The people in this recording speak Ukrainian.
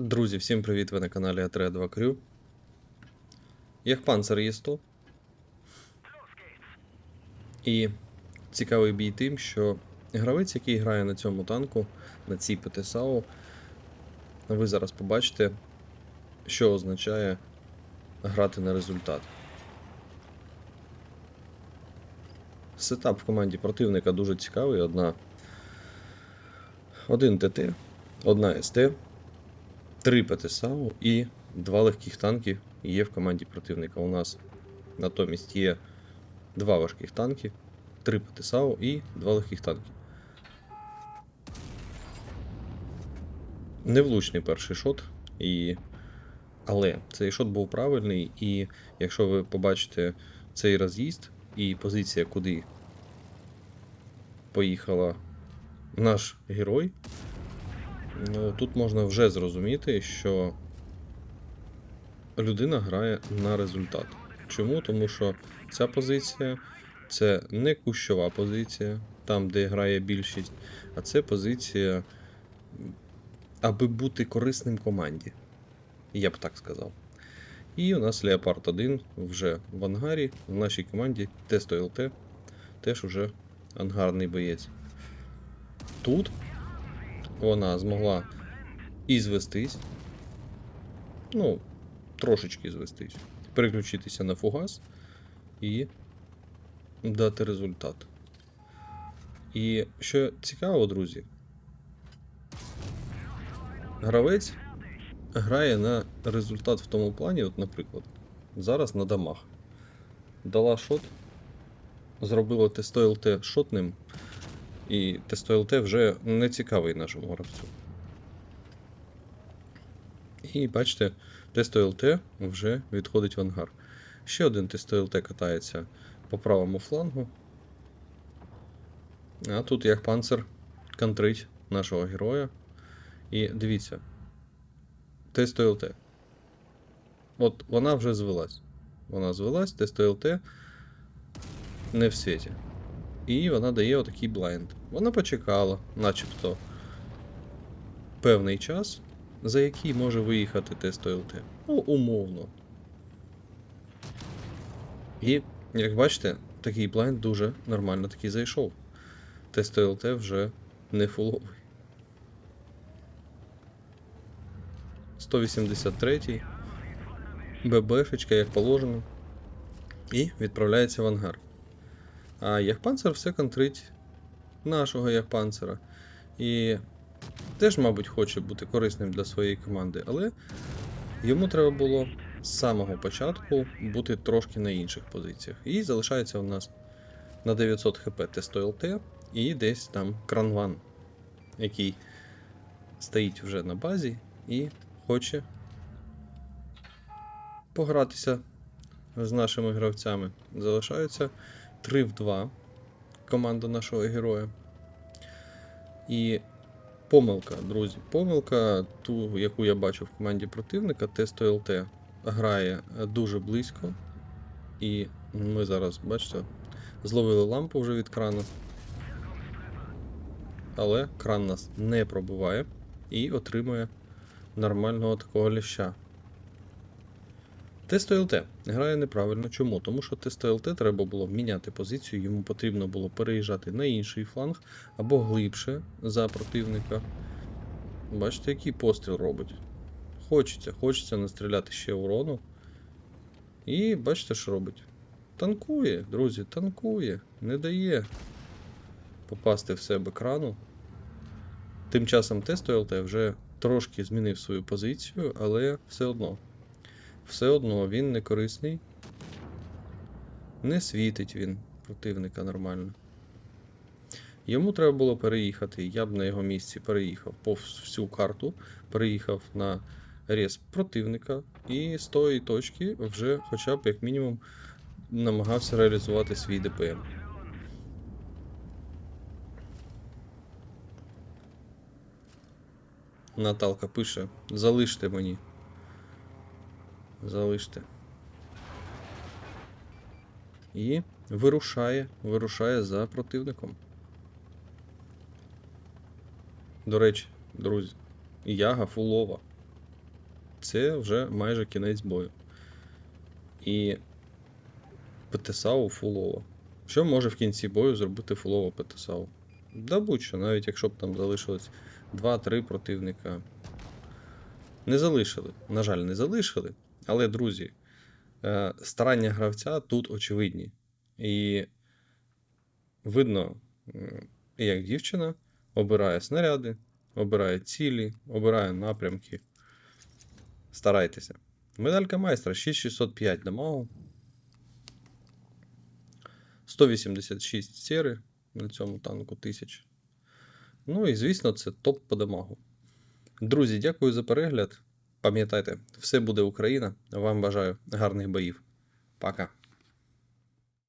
Друзі, всім привіт! Ви на каналі А3 2 Крю. Як панцер є 100. І цікавий бій тим, що гравець, який грає на цьому танку, на цій ПТСАУ, ви зараз побачите, що означає грати на результат. Сетап в команді противника дуже цікавий. Одна. Один ТТ, одна СТ, три ПТСАУ і два легких танки є в команді противника. У нас натомість є два важких танки, три ПТСАУ і два легких танки. Невлучний перший шот, і... але цей шот був правильний, і якщо ви побачите цей роз'їзд і позиція, куди поїхала наш герой, тут можна вже зрозуміти, що людина грає на результат. Чому? Тому що ця позиція це не кущова позиція, там, де грає більшість, а це позиція, аби бути корисним команді. Я б так сказав. І у нас Леопард 1 вже в ангарі, в нашій команді Тесто ЛТ, теж уже ангарний боєць. Тут вона змогла і звестись. Ну, трошечки звестись. Переключитися на фугас і дати результат. І що цікаво, друзі, гравець грає на результат в тому плані, от, наприклад, зараз на дамах. Дала шот, зробила тесто ЛТ шотним, і тесто ЛТ вже не цікавий нашому гравцю. І бачите, тесто ЛТ вже відходить в ангар. Ще один тесто ЛТ катається по правому флангу. А тут як панцер контрить нашого героя. І дивіться. Тесто ЛТ. От вона вже звелась. Вона звелась, тесто ЛТ не в світі. І вона дає отакий блайнд. Вона почекала, начебто, певний час, за який може виїхати тест ОЛТ. Ну, умовно. І, як бачите, такий блайнд дуже нормально таки зайшов. Тест ОЛТ вже не фуловий. 183-й. ББшечка, як положено. І відправляється в ангар. А Яхпанцер все контрить нашого Яхпанцера. І теж, мабуть, хоче бути корисним для своєї команди, але йому треба було з самого початку бути трошки на інших позиціях. І залишається у нас на 900 хп тесто ЛТ і десь там кранван, який стоїть вже на базі і хоче погратися з нашими гравцями. Залишаються 3 в 2 команда нашого героя. І помилка, друзі. Помилка, ту, яку я бачу в команді противника, Тесто ЛТ грає дуже близько. І ми зараз, бачите, зловили лампу вже від крану. Але кран нас не пробиває і отримує нормального такого ляща. Тесто ЛТ грає неправильно. Чому? Тому що тесто ЛТ треба було міняти позицію, йому потрібно було переїжджати на інший фланг або глибше за противника. Бачите, який постріл робить. Хочеться, хочеться настріляти ще урону. І бачите, що робить. Танкує, друзі, танкує, не дає попасти в себе крану. Тим часом тесто ЛТ вже трошки змінив свою позицію, але все одно все одно він не корисний. Не світить він противника нормально. Йому треба було переїхати. Я б на його місці переїхав по вс- всю карту, переїхав на рез противника і з тої точки вже хоча б як мінімум намагався реалізувати свій ДПМ. Наталка пише: залиште мені. Залиште. І вирушає, вирушає за противником. До речі, друзі, яга фулова. це вже майже кінець бою. І ПТСАУ фулово. Що може в кінці бою зробити фулово ПТСАУ? Да будь-що, навіть якщо б там залишилось 2-3 противника. Не залишили. На жаль, не залишили. Але, друзі, е, старання гравця тут очевидні. І видно, як дівчина обирає снаряди, обирає цілі, обирає напрямки. Старайтеся. Медалька майстра 6605 дамагу. 186 сєри на цьому танку 1000. Ну і звісно, це топ по дамагу. Друзі, дякую за перегляд. Пам'ятайте, все буде Україна. Вам бажаю гарних боїв. Пока.